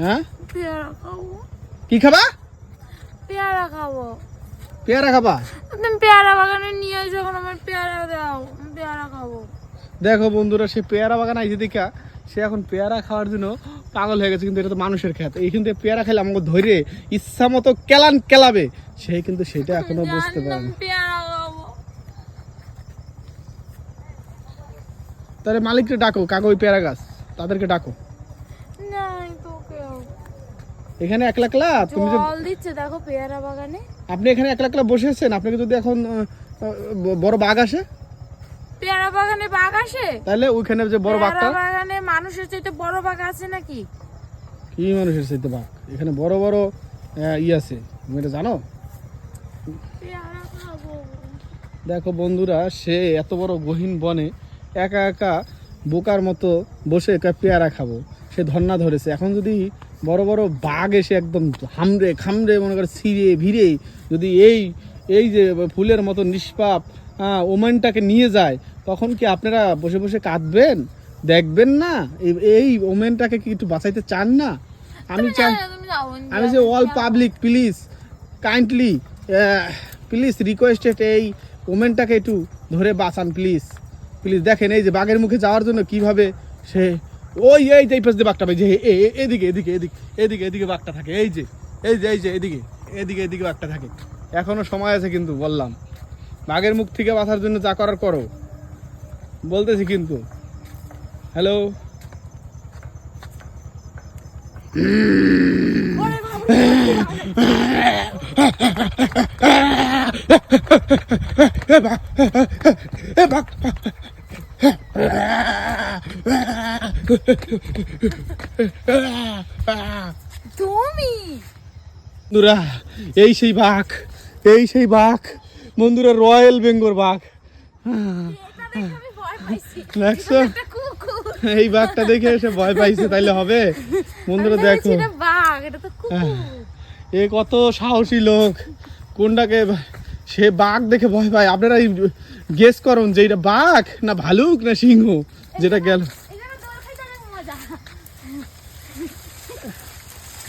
হ্যাঁ? পেয়ারা খাব। কি খাবা? পেয়ারা খাব। পেয়ারা খাবা? তুমি পেয়ারা বাগানে নিয়ে এসো এখন আমার পেয়ারা দাও। পেয়ারা খাব। দেখো বন্ধুরা সে পেয়ারা বাগান আইছে দেখা সে এখন পেয়ারা খাওয়ার জন্য পাগল হয়ে গেছে কিন্তু এটা তো মানুষের খেত এইখান থেকে পেয়ারা খেলে আমাকে ধরে ইচ্ছা মতো কেলান কেলাবে। সে কিন্তু সেটা এখনও বুঝতে পারে তাহলে মালিককে ডাকো কাকো ওই পেয়ারা গাছ। তাদেরকে ডাকো। এখানে একলা একলা? তুমি জল দিচ্ছে দেখো পেয়ারা বাগানে। আপনি এখানে একলা একলা বসে আছেন আপনাকে যদি এখন বড় বাঘ আসে? পেয়ারা বাগানে বাঘ আসে? তাহলে ওইখানে যে বড় বাঘটা বাগানে মানুষের চাইতে বড় বাঘ আছে নাকি? কি মানুষের সাথে বাঘ? এখানে বড় বড় ই আছে। তুমি এটা জানো? দেখো বন্ধুরা সে এত বড় গহীন বনে একা একা বোকার মতো বসে একা পেয়ারা খাব। সে ধর্না ধরেছে। এখন যদি বড় বড় বাঘ এসে একদম হামড়ে খামড়ে মনে করে ছিঁড়ে ভিড়ে যদি এই এই যে ফুলের মতো নিষ্পাপ হ্যাঁ, ওমেনটাকে নিয়ে যায় তখন কি আপনারা বসে বসে কাঁদবেন? দেখবেন না? এই- ওমেনটাকে কি একটু বাঁচাইতে চান না? আমি যাও, আমি যে all public please kindly please requested এই ওমেনটাকে একটু ধরে বাঁচান প্লিজ প্লিজ দেখেন, এই যে বাঘের মুখে যাওয়ার জন্য কীভাবে সে ওই, এই যে এই পাশ বাঘটা পাই যে এদিকে এদিকে এদিকে এদিকে এদিকে বাঘটা থাকে, এই যে এই যে এই যে, এদিকে এদিকে এদিকে বাঘটা থাকে। এখনও সময় আছে কিন্তু, বললাম। বাঘের মুখ থেকে বাঁচার জন্য যা করার করো। বলতেছি কিন্তু। হ্যালো ওরে বাবা, এ বাঘ এ বাঘ তুমি বন্ধুরা এই সেই বাঘ এই সেই বাঘ বন্ধুরা রয়্যাল বেঙ্গল বাঘ। দেখছ এই বাঘটা দেখে এসে ভয় পাইছে তাইলে হবে? বন্ধুরা দেখো। এ কত সাহসী লোক। কোনটাকে সে বাঘ দেখে ভয় পায়? আপনারা গেস করুন যে এটা বাঘ না ভালুক না সিংহ যেটা গেল।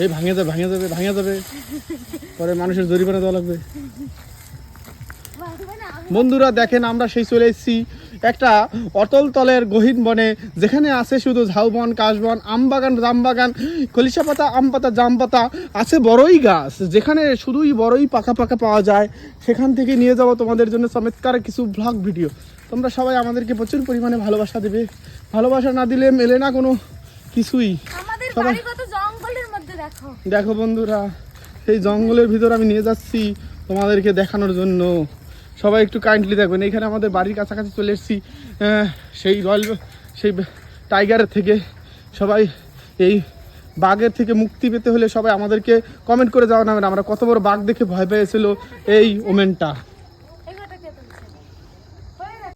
এই ভাঙে যাবে ভাঙে যাবে ভাঙে যাবে পরে মানুষের জরিমানা দেওয়া লাগবে। বন্ধুরা দেখেন আমরা সেই চলে এসেছি একটা অতল তলের গহীন বনে। যেখানে আছে শুধু ঝাউবন কাশবন আম বাগান জাম বাগান কলিশা পাতা আম পাতা জাম পাতা আছে বড়ই গাছ। যেখানে শুধুই বড়ই পাকা পাকা পাওয়া যায়। সেখান থেকে নিয়ে যাব তোমাদের জন্য চমৎকার কিছু ব্লগ ভিডিও তোমরা সবাই আমাদেরকে প্রচুর পরিমাণে ভালোবাসা দেবে। ভালোবাসা না দিলে মেলে না কোনো কিছুই। সবাই- বাড়ি কত জঙ্গলের মধ্যে দেখো। দেখো বন্ধুরা সেই জঙ্গলের ভিতর আমি নিয়ে যাচ্ছি তোমাদেরকে দেখানোর জন্য। সবাই একটু কাইন্ডলি দেখবেন এখানে আমাদের বাড়ির কাছাকাছি চলে এসেছি সেই রয়্যাল সেই টাইগারের থেকে। সবাই এই বাঘের থেকে মুক্তি পেতে হলে সবাই আমাদেরকে কমেন্ট করে যাওয়া জানাবেন। আমরা কত বড় বাঘ দেখে ভয় পেয়েছিল এই ওমেনটা।